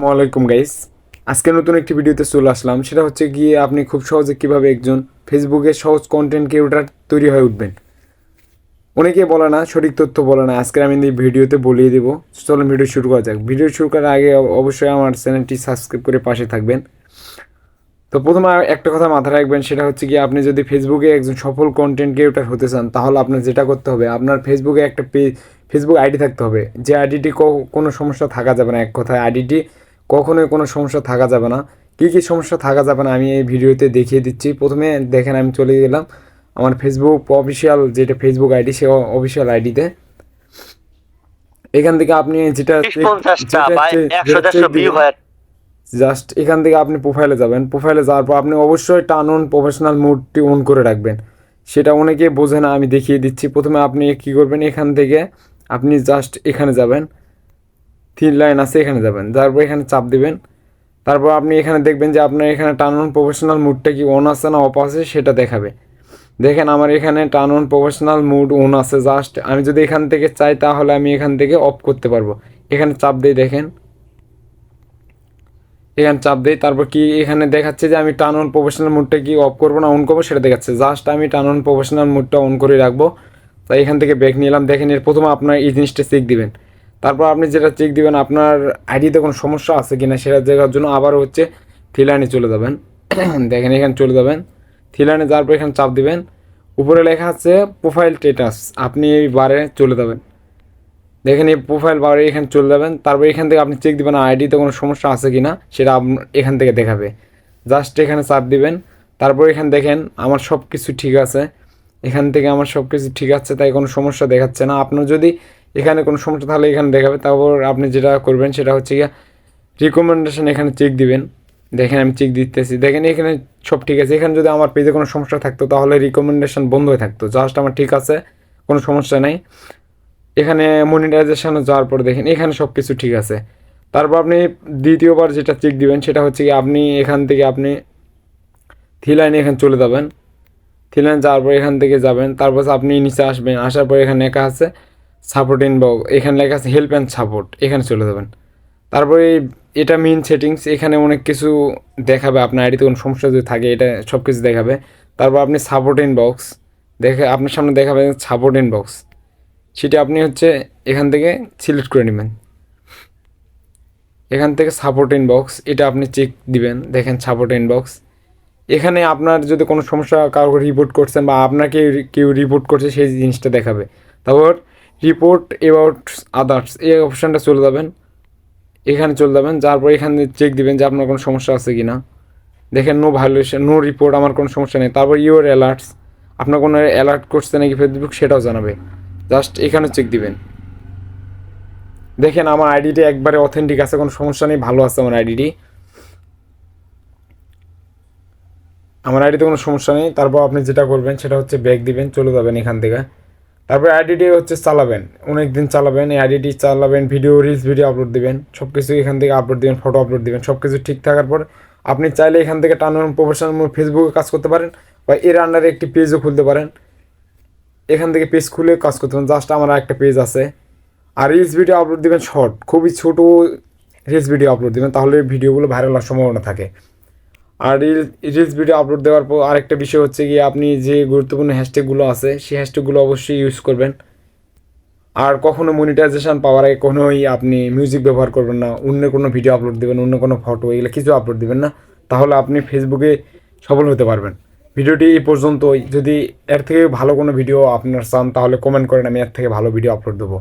আসসালামু আলাইকুম গাইস আজকে নতুন একটি ভিডিওতে চলে আসলাম। সেটা হচ্ছে গিয়ে আপনি খুব সহজে কীভাবে একজন ফেসবুকে সহজ কন্টেন্ট ক্রিয়েটার তৈরি হয়ে উঠবেন। অনেকে বলে না, সঠিক তথ্য বলে না। আজকে আমি এই ভিডিওতে বলিয়ে দেবো। চলুন ভিডিও শুরু করা যাক। ভিডিও শুরু করার আগে অবশ্যই আমার চ্যানেলটি সাবস্ক্রাইব করে পাশে থাকবেন। তো প্রথমে একটা কথা মাথায় রাখবেন, সেটা হচ্ছে কি আপনি যদি ফেসবুকে একজন সফল কন্টেন্ট ক্রিয়েটার হতে চান, তাহলে আপনার যেটা করতে হবে, আপনার ফেসবুকে একটা পে ফেসবুক আইডি থাকতে হবে। যে আইডিটি কোনো সমস্যা থাকা যাবে না, এক কথায় আইডিটি কখনোই কোনো সমস্যা থাকা যাবে না। কী কী সমস্যা থাকা যাবে না আমি এই ভিডিওতে দেখিয়ে দিচ্ছি। প্রথমে দেখেন আমি চলে গেলাম আমার ফেসবুক অফিসিয়াল যেটা ফেসবুক আইডি সে অফিসিয়াল আইডিতে এখান থেকে আপনি যেটা জাস্ট এখান থেকে আপনি প্রোফাইলে যাবেন। প্রোফাইলে যাওয়ার পর আপনি অবশ্যই টার্ন অন প্রফেশনাল মুডটি অন করে রাখবেন। সেটা অনেকে বোঝে না আমি দেখিয়ে দিচ্ছি। প্রথমে আপনি কি করবেন? এখান থেকে আপনি জাস্ট এখানে যাবেন। তিন লাইন আছে, এখানে যাবেন। যার পর এখানে চাপ দিবেন। তারপর আপনি এখানে দেখবেন যে আপনার এখানে টার্ন অন প্রফেশনাল মুডটা কি অন আছে না অফ আছে, সেটা দেখাবে। দেখেন আমার এখানে turn on professional mode on আছে। জাস্ট আমি যদি এখান থেকে চাই, তাহলে আমি এখান থেকে অফ করতে পারব। এখানে চাপ দিয়ে দেখেন। এখানে চাপ দিই, তারপর কি এখানে দেখাচ্ছে যে আমি টার্ন অন প্রফেশনাল মুডটা কি অফ করব না অন করব, সেটা দেখাচ্ছে। জাস্ট আমি টার্ন অন প্রফেশনাল মুডটা অন করে রাখব। তাই এখান থেকে ব্যাক নিলাম। দেখেন এর প্রথমে আপনার এই জিনিসটা চেক দিবেন। তারপর আপনি যেটা চেক দিবেন, আপনার আইডিতে কোনো সমস্যা আছে কি না সেটা দেখার জন্য আবার হচ্ছে থিলানে চলে যাবেন। দেখেন, এখানে চলে যাবেন। থিলানে যাওয়ার পর এখানে চাপ দিবেন। উপরে লেখা আছে প্রোফাইল স্টেটাস আপনি এই বারে চলে যাবেন। দেখেন, এই প্রোফাইল বারে এখানে চলে যাবেন। তারপর এখান থেকে আপনি চেক দিবেন আইডিতে কোনো সমস্যা আছে কি না সেটা এখান থেকে দেখাবে। জাস্ট এখানে চাপ দিবেন। তারপর এখানে দেখেন, আমার সব কিছু ঠিক আছে। এখান থেকে আমার সব কিছু ঠিক আছে, তাই কোনো সমস্যা দেখাচ্ছে না। আপনার যদি এখানে কোনো সমস্যা তাহলে এখানে দেখাবে। তারপর আপনি যেটা করবেন সেটা হচ্ছে গিয়ে রিকমেন্ডেশন এখানে চেক দিবেন। দেখেন আমি চেক দিতেছি। দেখেন এখানে সব ঠিক আছে। এখানে যদি আমার পেজে কোনো সমস্যা থাকতো তাহলে রিকমেন্ডেশন বন্ধ হয়ে থাকতো। জাস্ট আমার ঠিক আছে, কোনো সমস্যা নেই। এখানে মনিটাইজেশনে যাওয়ার পর দেখেন এখানে সব কিছু ঠিক আছে। তারপর আপনি দ্বিতীয়বার যেটা চেক দিবেন সেটা হচ্ছে কি আপনি এখান থেকে আপনি থ্রি লাইনে এখানে চলে যাবেন। থ্রি লাইন যাওয়ার পর এখান থেকে যাবেন। তারপর আপনি নিচে আসবেন। আসার পর এখানে একা আছে সাপোর্ট ইন বক এখানে লেখা আছে হেল্প অ্যান্ড সাপোর্ট এখানে চলে যাবেন। তারপরে এটা মেন সেটিংস এখানে অনেক কিছু দেখাবে, আপনার আইডিতে কোনো সমস্যা যদি থাকে, এটা সব কিছু দেখাবে। তারপর আপনি সাপোর্ট ইন বক্স দেখে আপনার সামনে দেখাবে সাপোর্ট ইন বক্স সেটা আপনি হচ্ছে এখান থেকে সিলেক্ট করে নেবেন। এখান থেকে সাপোর্ট ইনবক্স এটা আপনি চেক দিবেন, দেখেন সাপোর্ট ইনবক্স এখানে আপনার যদি কোনো সমস্যা কাউকে রিপোর্ট করছেন বা আপনাকে কেউ রিপোর্ট করছে, সেই জিনিসটা দেখাবে। তারপর রিপোর্ট অ্যাবাউট আদার্স এই অপশানটা চলে যাবেন। এখানে চলে যাবেন, যার পর এখানে চেক দিবেন যে আপনার কোনো সমস্যা আছে কি না দেখেন নো ভায়োলেশন নো রিপোর্ট আমার কোনো সমস্যা নেই। তারপর ইউর অ্যালার্টস আপনার কোনো অ্যালার্ট করছে নাকি ফেসবুক সেটাও জানাবে। জাস্ট এখানে চেক দিবেন। দেখেন, আমার আইডিটি একবারে অথেন্টিক আছে, কোনো সমস্যা নেই, ভালো আছে আমার আইডিটি আমার আইডিতে কোনো সমস্যা নেই, তারপর আপনি যেটা করবেন, সেটা হচ্ছে ব্যাক দিবেন, চলে যাবেন এখান থেকে। তারপর আইডিটি হচ্ছে চালাবেন। অনেক দিন চালাবেন, এই আইডিটি চালাবেন ভিডিও রিলস ভিডিও আপলোড দিবেন। সব কিছু এখান থেকে আপলোড দিবেন ফটো আপলোড দিবেন। সব কিছু ঠিক থাকার পর আপনি চাইলে এখান থেকে টানুন প্রফেশনাল ফেসবুকে কাজ করতে পারেন বা এর আন্ডারে একটি পেজও খুলতে পারেন। এখান থেকে পেজ খুলে কাজ করতে পারেন। জাস্ট আমার একটা পেজ আছে। আর রিলস ভিডিও আপলোড দিবেন শর্ট খুবই ছোটো রিলস ভিডিও আপলোড দেবেন। তাহলে ভিডিওগুলো ভাইরাল হওয়ার সম্ভাবনা থাকে। আর রিলস রিলস ভিডিও আপলোড দেওয়ার পর আরেকটা বিষয় হচ্ছে গিয়ে আপনি যে গুরুত্বপূর্ণ হ্যাশট্যাগুলো আছে, সেই হ্যাশট্যাগুলো অবশ্যই ইউজ করবেন। আর কখনো মনিটাইজেশান পাওয়ার আগে কোনোই আপনি মিউজিক ব্যবহার করবেন না, অন্য কোনো ভিডিও আপলোড দেবেন, অন্য কোনো ফটো এগুলো কিছু আপলোড দেবেন না। তাহলে আপনি ফেসবুকে সফল হতে পারবেন। ভিডিওটি এই পর্যন্তই। যদি এর থেকে ভালো কোনো ভিডিও আপনার চান, তাহলে কমেন্ট করেন, আমি এর থেকে ভালো ভিডিও আপলোড দেবো।